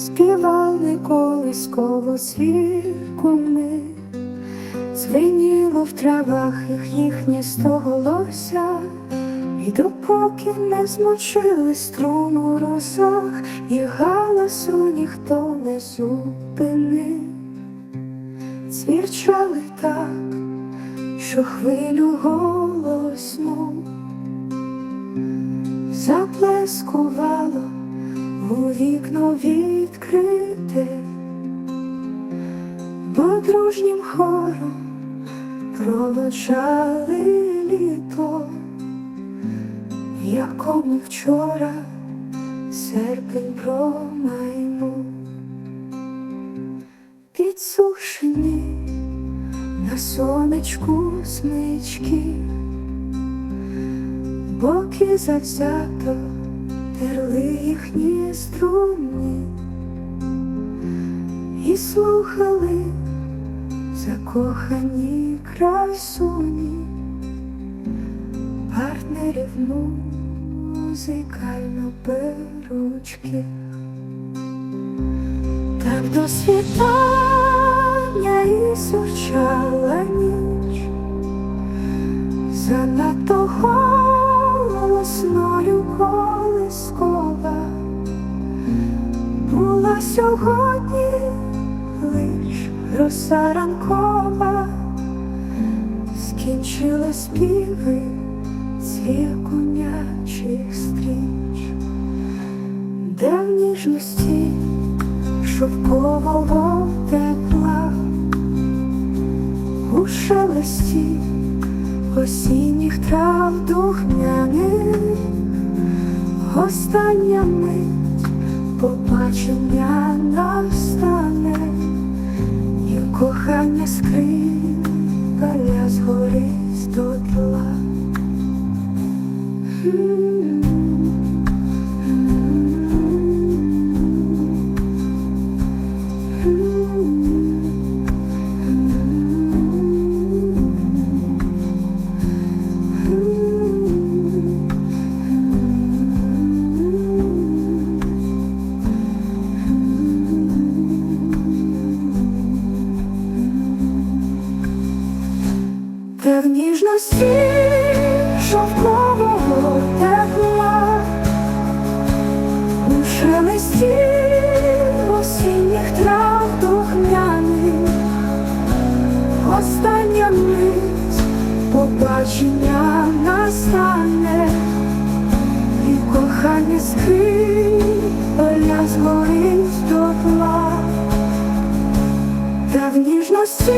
співали колисково свірку ми, звеніло в травах їх їхнє стоголося, і допоки не змочили струну у росах, і галасу ніхто не зупинив, звірчали так, що хвилю голосну заплескувало у вікно відкрите, бо дружнім хором проводжали літо, якому вчора серпень промайнув, підсушені на сонечку смички боки завзято терли їхні струни слухали закохані красуні партнерів музикально перучки. Так до світання і сурчала ніч занадто голосною колискова була сьогодні роса ранкова, скінчила співи цвіркунячих стріч, де в ніжності шовкового тепла? У шелесті осінніх трав духмяних. Остання мить побачення настане, кохання скрипаля в ніжності шовкового тепла. У шелесті осінніх трав духмяних остання мить побачення настане і кохання скриполя згорить дотла та в ніжності